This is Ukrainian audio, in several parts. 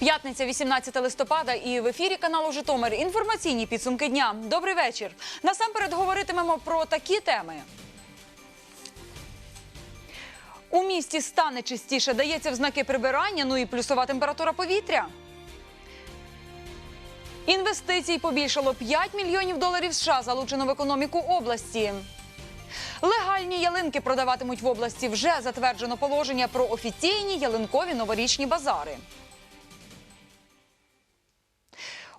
П'ятниця, 18 листопада, і в ефірі каналу Житомир інформаційні підсумки дня. Добрий вечір. Насамперед говоритимемо про такі теми. У місті стане чистіше, дається в знаки прибирання, ну і плюсова температура повітря. Інвестицій побільшало 5 мільйонів доларів США залучено в економіку області. Легальні ялинки продаватимуть в області. Вже затверджено положення про офіційні ялинкові новорічні базари.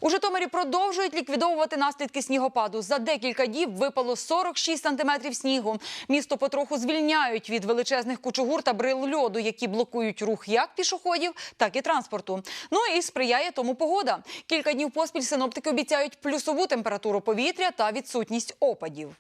У Житомирі продовжують ліквідовувати наслідки снігопаду. За декілька діб випало 46 сантиметрів снігу. Місто потроху звільняють від величезних кучугур та брил льоду, які блокують рух як пішоходів, так і транспорту. Ну і сприяє тому погода. Кілька днів поспіль синоптики обіцяють плюсову температуру повітря та відсутність опадів.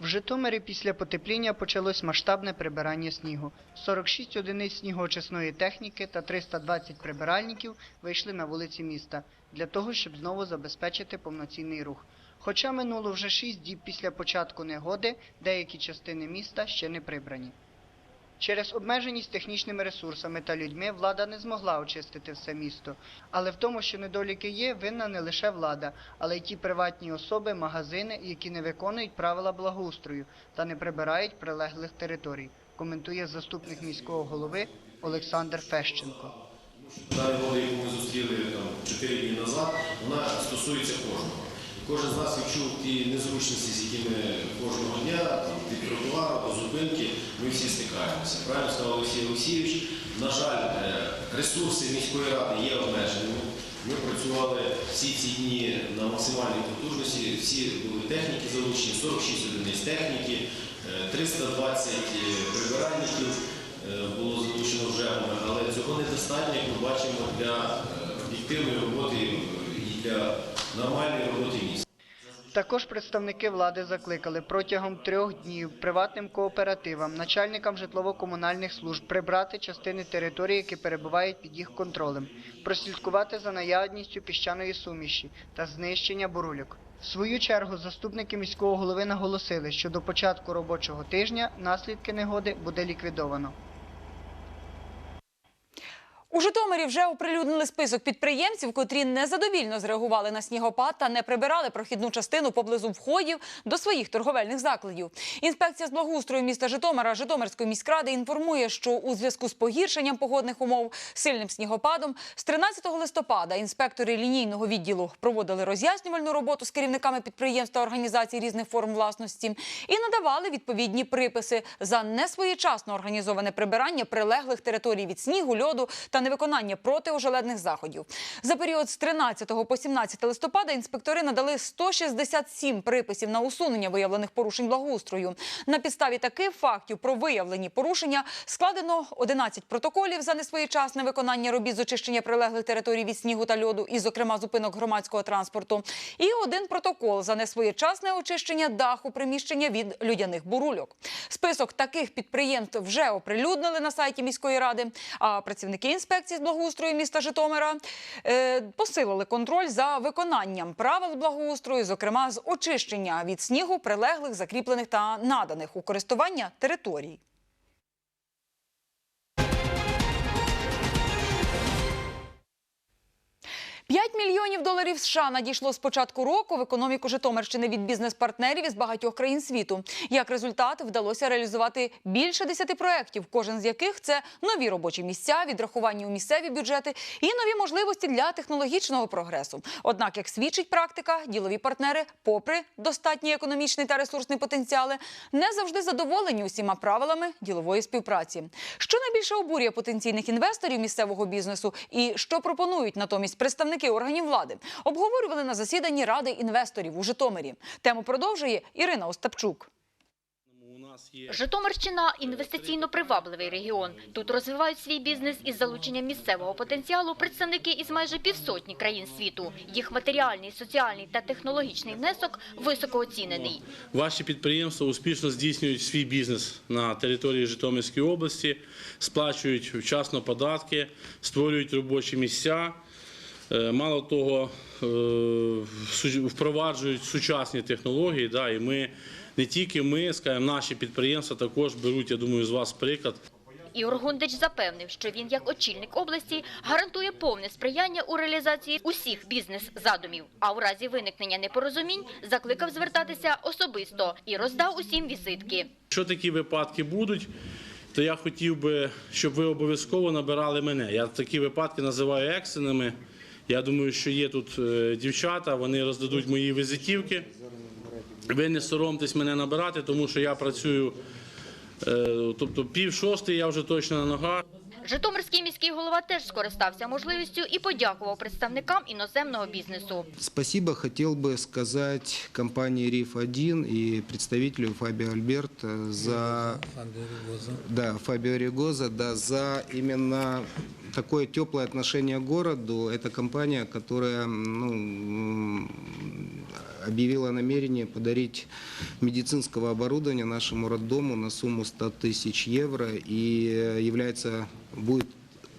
В Житомирі після потепління почалось масштабне прибирання снігу. 46 одиниць снігоочисної техніки та 320 прибиральників вийшли на вулиці міста для того, щоб знову забезпечити повноцінний рух. Хоча минуло вже 6 діб після початку негоди, деякі частини міста ще не прибрані. Через обмеженість технічними ресурсами та людьми влада не змогла очистити все місто. Але в тому, що недоліки є, винна не лише влада, але й ті приватні особи, магазини, які не виконують правила благоустрою та не прибирають прилеглих територій, коментує заступник міського голови Олександр Фещенко. Та негода, яку ми зустріли там 4 дні назад, вона стосується кожного. Кожен з нас відчув ті незручності, з якими кожного дня там, від тротуару до зупинки ми всі стикаємося. Правильно сказав Олексій Олексійович. На жаль, е, ресурси міської ради є обмеженими. Ми працювали всі ці дні на максимальній потужності, всі були техніки залучені, 46 одиниць техніки, е, 320 прибиральників е, було залучено вже, але цього недостатньо, як ми бачимо, для е, об'єктивної роботи і для нормальної роботи міста. Також представники влади закликали протягом трьох днів приватним кооперативам, начальникам житлово-комунальних служб прибрати частини території, які перебувають під їх контролем, прослідкувати за наявністю піщаної суміші та знищення бурульок. В свою чергу заступники міського голови наголосили, що до початку робочого тижня наслідки негоди буде ліквідовано. У Житомирі вже оприлюднили список підприємців, котрі незадовільно зреагували на снігопад та не прибирали прохідну частину поблизу входів до своїх торговельних закладів. Інспекція з благоустрою міста Житомира Житомирської міськради інформує, що у зв'язку з погіршенням погодних умов сильним снігопадом з 13 листопада інспектори лінійного відділу проводили роз'яснювальну роботу з керівниками підприємств та організацій різних форм власності і надавали відповідні приписи за несвоєчасно організоване прибирання прилеглих територій від снігу, льоду та невиконання протиожеледних заходів. За період з 13 по 17 листопада інспектори надали 167 приписів на усунення виявлених порушень благоустрою. На підставі таких фактів про виявлені порушення складено 11 протоколів за несвоєчасне виконання робіт з очищення прилеглих територій від снігу та льоду, і, зокрема, зупинок громадського транспорту, і один протокол за несвоєчасне очищення даху приміщення від людяних бурульок. Список таких підприємств вже оприлюднили на сайті міської ради. А працівники інспекції з благоустрою міста Житомира е, посилили контроль за виконанням правил благоустрою, зокрема з очищення від снігу прилеглих, закріплених та наданих у користування територій. Мільйонів доларів США надійшло з початку року в економіку Житомирщини від бізнес-партнерів із багатьох країн світу. Як результат, вдалося реалізувати більше десяти проєктів, кожен з яких це нові робочі місця, відрахування у місцеві бюджети і нові можливості для технологічного прогресу. Однак, як свідчить практика, ділові партнери, попри достатній економічний та ресурсний потенціали, не завжди задоволені усіма правилами ділової співпраці. Що найбільше обурює потенційних інвесторів місцевого бізнесу і що пропонують натомість представники органів влади, обговорювали на засіданні ради інвесторів у Житомирі. Тему продовжує Ірина Остапчук. Житомирщина – інвестиційно привабливий регіон. Тут розвивають свій бізнес із залученням місцевого потенціалу представники із майже півсотні країн світу. Їх матеріальний, соціальний та технологічний внесок високо оцінений. Ваші підприємства успішно здійснюють свій бізнес на території Житомирської області, сплачують вчасно податки, створюють робочі місця. Е, Мало того, е, впроваджують сучасні технології. Да, і ми не тільки ми, скажімо, наші підприємства також беруть, я думаю, з вас приклад. Ігор Гундич запевнив, що він, як очільник області, гарантує повне сприяння у реалізації усіх бізнес-задумів. А у разі виникнення непорозумінь закликав звертатися особисто і роздав усім візитки. Якщо такі випадки будуть, то я хотів би, щоб ви обов'язково набирали мене. Я такі випадки називаю екстреними. Я думаю, що є тут е, дівчата, вони роздадуть мої візитівки. Ви не соромтесь мене набирати, тому що я працюю, е, тобто пів шостої я вже точно на ногах. Житомирський міський голова теж скористався можливістю і подякував представникам іноземного бізнесу. Спасибо хотел бы сказать компании РИФ-1 и представителю Фабио Альберт э, за да, Фабио Ригоза, да, за именно такое теплое отношение к городу. Это компания, которая ну, м, объявила намерение подарить медицинского оборудования нашему роддому на сумму 100 тысяч евро и э, является, будет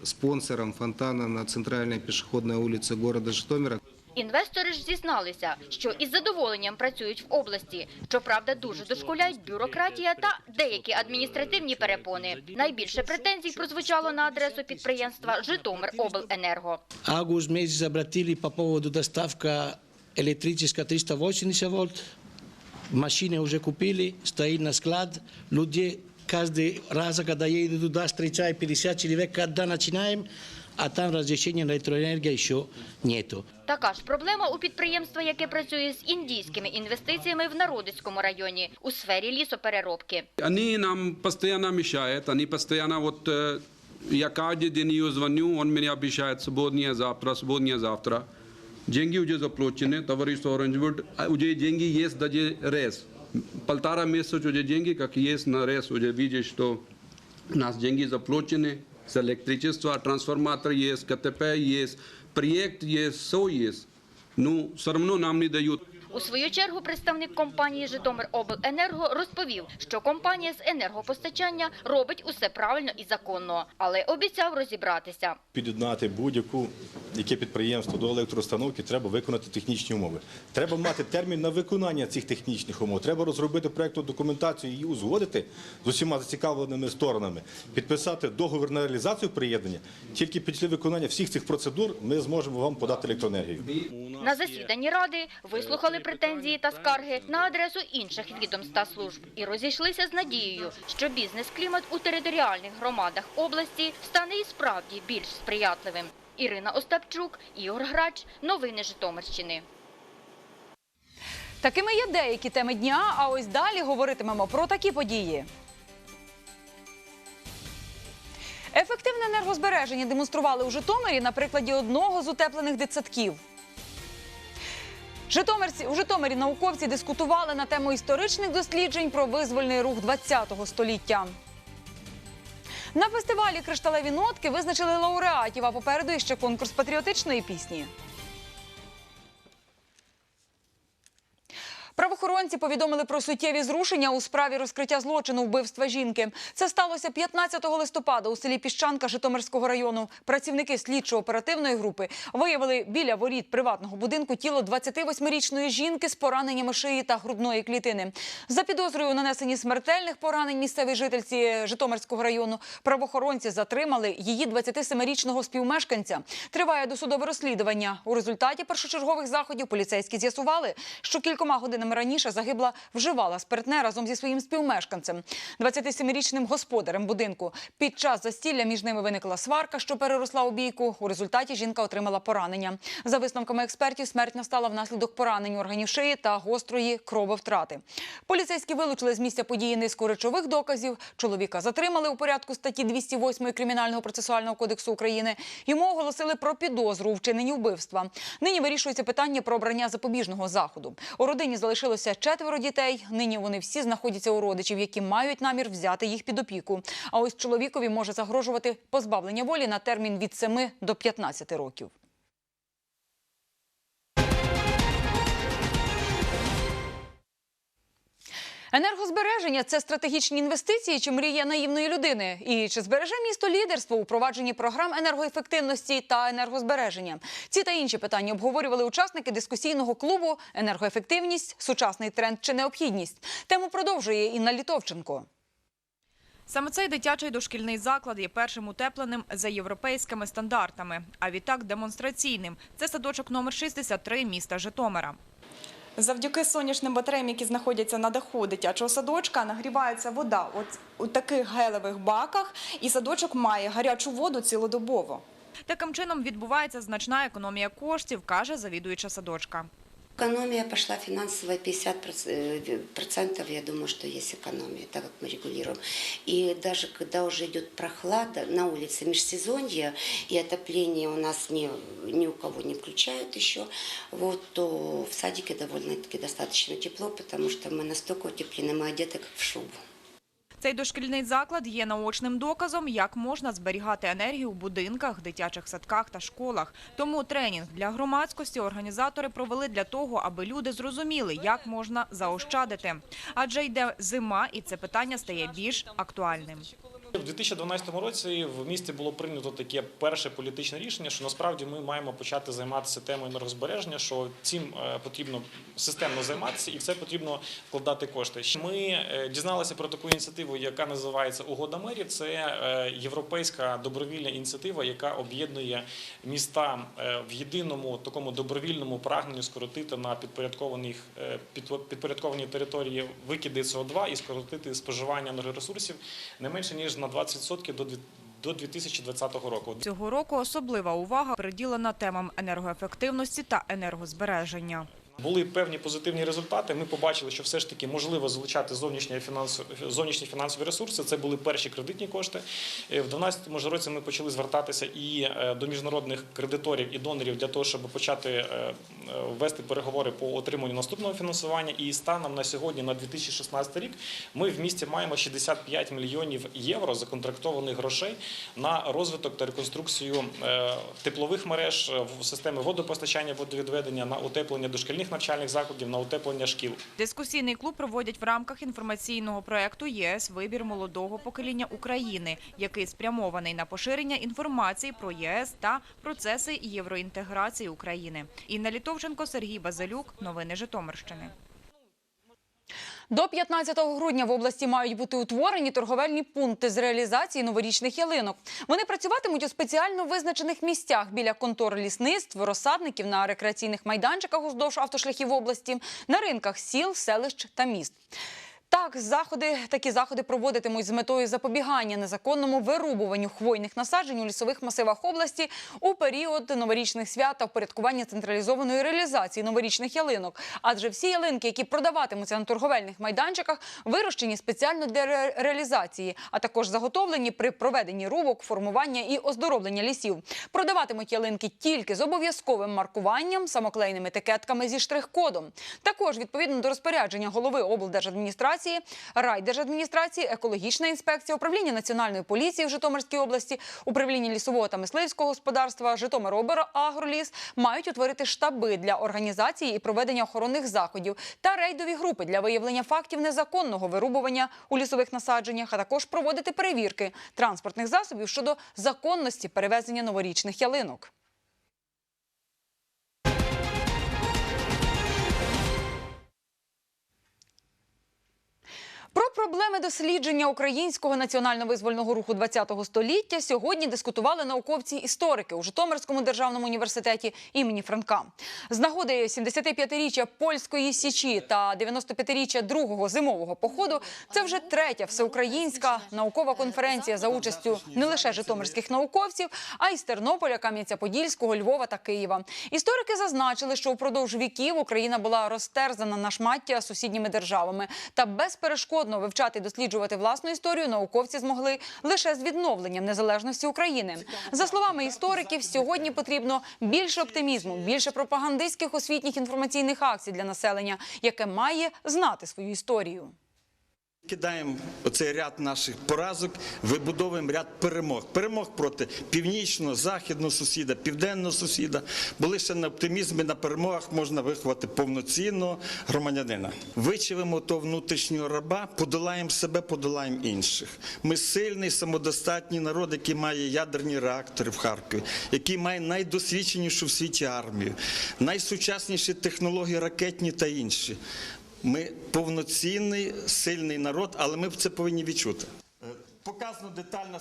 спонсором фонтана на центральной пешеходной улице города Житомира. Інвестори ж зізналися, що із задоволенням працюють в області. Щоправда, дуже дошкуляють бюрократія та деякі адміністративні перепони. Найбільше претензій прозвучало на адресу підприємства Житомиробленерго. август месяц обратили по поводу доставка электрическая 380 вольт. Машины уже купили, стоит на склад. Люди каждый раз, когда едут туда, встречают 50 человек, когда начинаем, а там разрешения на электроэнергию еще нету. Така ж проблема у підприємства, яке працює з індійськими інвестиціями в Народицькому районі у сфері лісопереробки. Они нам постоянно мешают, они постоянно вот э, я каждый день ее звоню, он меня обещает сегодня, завтра, сегодня, завтра. Деньги уже заплачены, товарищество Оранжвуд, а уже деньги есть даже рез. Полтора месяца уже деньги, как есть на рез, уже видишь, что у нас деньги заплачены, с электричества, трансформатор есть, КТП есть, проект есть, все есть. Ну, все равно нам не дают. У свою чергу представник компанії Житомиробленерго розповів, що компанія з енергопостачання робить усе правильно і законно, але обіцяв розібратися. Під'єднати будь-яку яке підприємство до електроустановки треба виконати технічні умови. Треба мати термін на виконання цих технічних умов. Треба розробити проєктну документацію і узгодити з усіма зацікавленими сторонами, підписати договір на реалізацію приєднання. Тільки після виконання всіх цих процедур ми зможемо вам подати електроенергію. На засіданні ради вислухали претензії та скарги на адресу інших відомств та служб і розійшлися з надією, що бізнес-клімат у територіальних громадах області стане і справді більш сприятливим. Ірина Остапчук, Ігор Грач. Новини Житомирщини. Такими є деякі теми дня. А ось далі говоритимемо про такі події. Ефективне енергозбереження демонстрували у Житомирі на прикладі одного з утеплених дитсадків. Житомирці у Житомирі науковці дискутували на тему історичних досліджень про визвольний рух ХХ століття. На фестивалі Кришталеві нотки визначили лауреатів, а попереду іще конкурс патріотичної пісні. Правоохоронці повідомили про суттєві зрушення у справі розкриття злочину вбивства жінки. Це сталося 15 листопада у селі Піщанка Житомирського району. Працівники слідчо-оперативної групи виявили біля воріт приватного будинку тіло 28-річної жінки з пораненнями шиї та грудної клітини. За підозрою у нанесенні смертельних поранень місцевій жительці Житомирського району правоохоронці затримали її 27-річного співмешканця. Триває досудове розслідування. У результаті першочергових заходів поліцейські з'ясували, що кількома годинами раніше загибла вживала спиртне разом зі своїм співмешканцем, 27-річним господарем будинку. Під час застілля між ними виникла сварка, що переросла у бійку. У результаті жінка отримала поранення. За висновками експертів, смерть настала внаслідок поранень органів шиї та гострої крововтрати. Поліцейські вилучили з місця події низку речових доказів. Чоловіка затримали у порядку статті 208 Кримінального процесуального кодексу України. Йому оголосили про підозру у вчиненні вбивства. Нині вирішується питання про обрання запобіжного заходу. У родині залишилося четверо дітей. Нині вони всі знаходяться у родичів, які мають намір взяти їх під опіку. А ось чоловікові може загрожувати позбавлення волі на термін від 7 до 15 років. Енергозбереження це стратегічні інвестиції чи мрія наївної людини? І чи збереже місто лідерство у провадженні програм енергоефективності та енергозбереження? Ці та інші питання обговорювали учасники дискусійного клубу Енергоефективність, сучасний тренд чи необхідність. Тему продовжує Інна Літовченко. Саме цей дитячий дошкільний заклад є першим утепленим за європейськими стандартами, а відтак демонстраційним. Це садочок номер 63 міста Житомира. Завдяки сонячним батареям, які знаходяться на даху дитячого садочка, нагрівається вода от у таких гелевих баках, і садочок має гарячу воду цілодобово. Таким чином відбувається значна економія коштів, каже завідуюча садочка. Экономия пошла финансовая 50%, процентов, я думаю, что есть экономия, так как мы регулируем. И даже когда уже идет прохлада, на улице межсезонье, и отопление у нас ни, ни у кого не включают еще, вот, то в садике довольно-таки достаточно тепло, потому что мы настолько утеплены, мы одеты как в шубу. Цей дошкільний заклад є наочним доказом, як можна зберігати енергію в будинках, дитячих садках та школах. Тому тренінг для громадськості організатори провели для того, аби люди зрозуміли, як можна заощадити. Адже йде зима, і це питання стає більш актуальним. У 2012 році в місті було прийнято таке перше політичне рішення, що насправді ми маємо почати займатися темою енергозбереження, що цим е, потрібно системно займатися і в це потрібно вкладати кошти. Ми е, дізналися про таку ініціативу, яка називається Угода мерів. Це е, європейська добровільна ініціатива, яка об'єднує міста в єдиному такому добровільному прагненню скоротити на підпорядкованих підпо- підпорядкованій території викиди СО2 і скоротити споживання енергоресурсів не менше ніж на 20% до до 2020 року. Цього року особлива увага приділена темам енергоефективності та енергозбереження. Були певні позитивні результати. Ми побачили, що все ж таки можливо залучати зовнішні фінансові, зовнішні фінансові ресурси. Це були перші кредитні кошти. Е, В 2012 ж році ми почали звертатися і е, до міжнародних кредиторів і донорів для того, щоб почати е, вести переговори по отриманню наступного фінансування. І станом на сьогодні, на 2016 рік, ми в місті маємо 65 мільйонів євро законтрактованих грошей на розвиток та реконструкцію теплових мереж в системи водопостачання, водовідведення, на утеплення дошкільних навчальних закладів, на утеплення шкіл. Дискусійний клуб проводять в рамках інформаційного проекту ЄС Вибір молодого покоління України, який спрямований на поширення інформації про ЄС та процеси євроінтеграції України. Інна Літовченко, Сергій Базилюк. Новини Житомирщини. До 15 грудня в області мають бути утворені торговельні пункти з реалізації новорічних ялинок. Вони працюватимуть у спеціально визначених місцях біля контор лісництв, розсадників на рекреаційних майданчиках уздовж автошляхів області, на ринках сіл, селищ та міст. Так, заходи такі заходи проводитимуть з метою запобігання незаконному вирубуванню хвойних насаджень у лісових масивах області у період новорічних свят та впорядкування централізованої реалізації новорічних ялинок. Адже всі ялинки, які продаватимуться на торговельних майданчиках, вирощені спеціально для ре- реалізації, а також заготовлені при проведенні рубок, формування і оздоровлення лісів. Продаватимуть ялинки тільки з обов'язковим маркуванням, самоклейними етикетками зі штрих-кодом. Також відповідно до розпорядження голови облдержадміністрації, райдержадміністрації, екологічна інспекція, управління національної поліції в Житомирській області, управління лісового та мисливського господарства, Житомиробагроліс мають утворити штаби для організації і проведення охоронних заходів та рейдові групи для виявлення фактів незаконного вирубування у лісових насадженнях, а також проводити перевірки транспортних засобів щодо законності перевезення новорічних ялинок. Про проблеми дослідження українського національно-визвольного руху ХХ століття сьогодні дискутували науковці-історики у Житомирському державному університеті імені Франка. З нагоди 75-річчя польської січі та 95-річчя другого зимового походу це вже третя всеукраїнська наукова конференція за участю не лише житомирських науковців, а й з Тернополя, Кам'янця-Подільського, Львова та Києва. Історики зазначили, що упродовж віків Україна була розтерзана на шмаття сусідніми державами та безперешкодно вивчати і досліджувати власну історію науковці змогли лише з відновленням незалежності України. За словами істориків, сьогодні потрібно більше оптимізму, більше пропагандистських освітніх інформаційних акцій для населення, яке має знати свою історію. Кидаємо оцей ряд наших поразок, вибудовуємо ряд перемог. Перемог проти північного, західного сусіда, південного сусіда. Бо лише на оптимізмі, на перемогах можна виховати повноцінного громадянина. Вичавимо того внутрішнього раба, подолаємо себе, подолаємо інших. Ми сильний, самодостатній народ, який має ядерні реактори в Харкові, який має найдосвідченішу в світі армію, найсучасніші технології ракетні та інші. Ми повноцінний, сильний народ, але ми це повинні відчути. показано детально.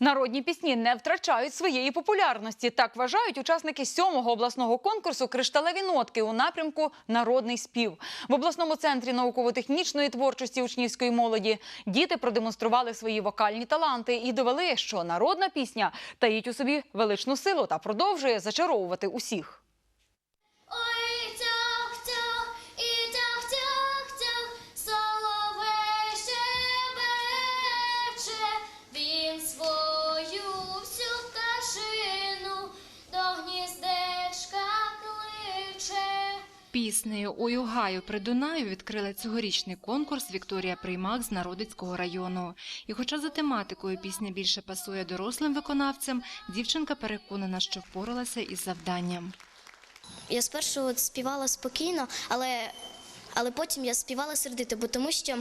Народні пісні не втрачають своєї популярності. Так вважають учасники сьомого обласного конкурсу Кришталеві нотки у напрямку Народний спів в обласному центрі науково-технічної творчості учнівської молоді. Діти продемонстрували свої вокальні таланти і довели, що народна пісня таїть у собі величну силу та продовжує зачаровувати усіх. Піснею «Ой гаю при Дунаю» відкрила цьогорічний конкурс Вікторія Приймак з Народицького району. І хоча за тематикою пісня більше пасує дорослим виконавцям, дівчинка переконана, що впоралася із завданням. Я спершу співала спокійно, але, але потім я співала сердито, бо тому що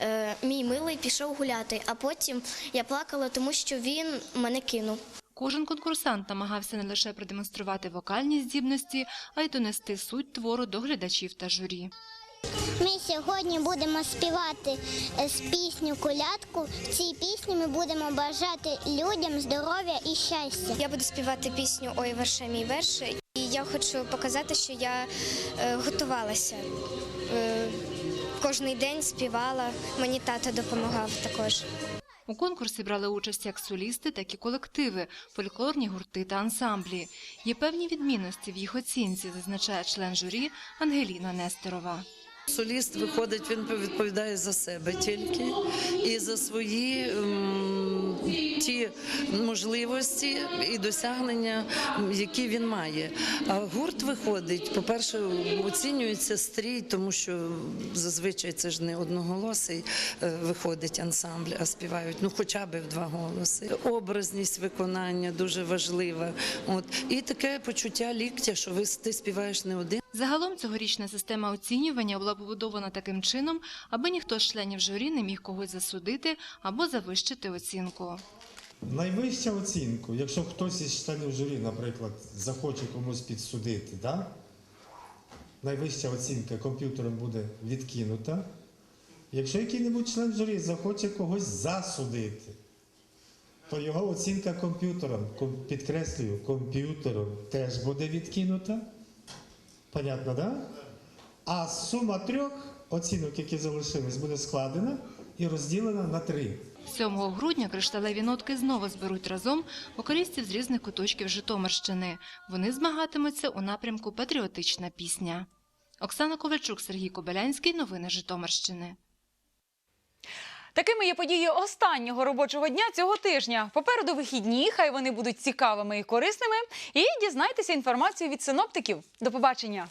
е, мій милий пішов гуляти, а потім я плакала, тому що він мене кинув. Кожен конкурсант намагався не лише продемонструвати вокальні здібності, а й донести суть твору до глядачів та журі. Ми сьогодні будемо співати е, з пісню колядку. В цій пісні ми будемо бажати людям здоров'я і щастя. Я буду співати пісню Ой, верше мій верш. І я хочу показати, що я е, готувалася. Е, кожний день співала. Мені тато допомагав також. У конкурсі брали участь як солісти, так і колективи, фольклорні гурти та ансамблі. Є певні відмінності в їх оцінці, зазначає член журі Ангеліна Нестерова. Соліст виходить, він відповідає за себе тільки і за свої м, ті можливості і досягнення, які він має. А гурт виходить, по-перше, оцінюється стрій, тому що зазвичай це ж не одноголосий е, виходить ансамбль, а співають ну хоча б в два голоси. Образність виконання дуже важлива. От і таке почуття ліктя, що ти співаєш не один. Загалом цьогорічна система оцінювання була побудована таким чином, аби ніхто з членів журі не міг когось засудити або завищити оцінку. Найвища оцінку, якщо хтось із членів журі, наприклад, захоче комусь підсудити, да? найвища оцінка комп'ютером буде відкинута. Якщо який-небудь член журі захоче когось засудити, то його оцінка комп'ютером, підкреслюю, комп'ютером теж буде відкинута. Понятно, да? А сума трьох оцінок, які залишились, буде складена і розділена на три. 7 грудня кришталеві нотки знову зберуть разом вокалістів з різних куточків Житомирщини. Вони змагатимуться у напрямку Патріотична пісня. Оксана Ковальчук, Сергій Кобилянський. Новини Житомирщини. Такими є події останнього робочого дня цього тижня. Попереду вихідні, хай вони будуть цікавими і корисними. І дізнайтеся інформацію від синоптиків. До побачення.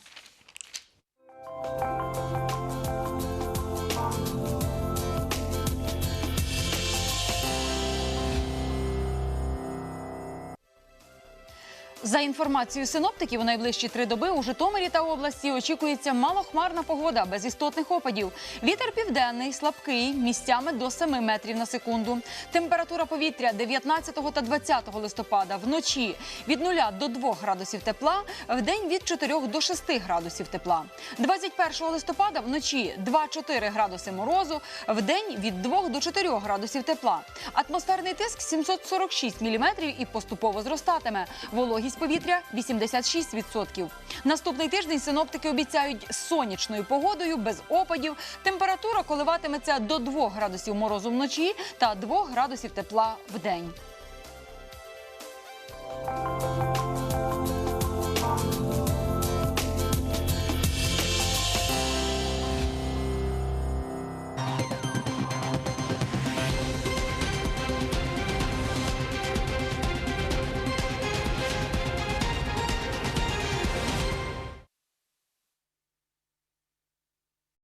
За інформацією синоптиків, у найближчі три доби у Житомирі та області очікується малохмарна погода без істотних опадів. Вітер південний, слабкий, місцями до 7 метрів на секунду. Температура повітря 19 та 20 листопада вночі від 0 до 2 градусів тепла, в день від 4 до 6 градусів тепла. 21 листопада вночі 2-4 градуси морозу, в день від 2 до 4 градусів тепла. Атмосферний тиск 746 міліметрів і поступово зростатиме. Вологість повітря 86%. Наступний тиждень синоптики обіцяють сонячною погодою, без опадів. Температура коливатиметься до 2 градусів морозу вночі та 2 градусів тепла в день.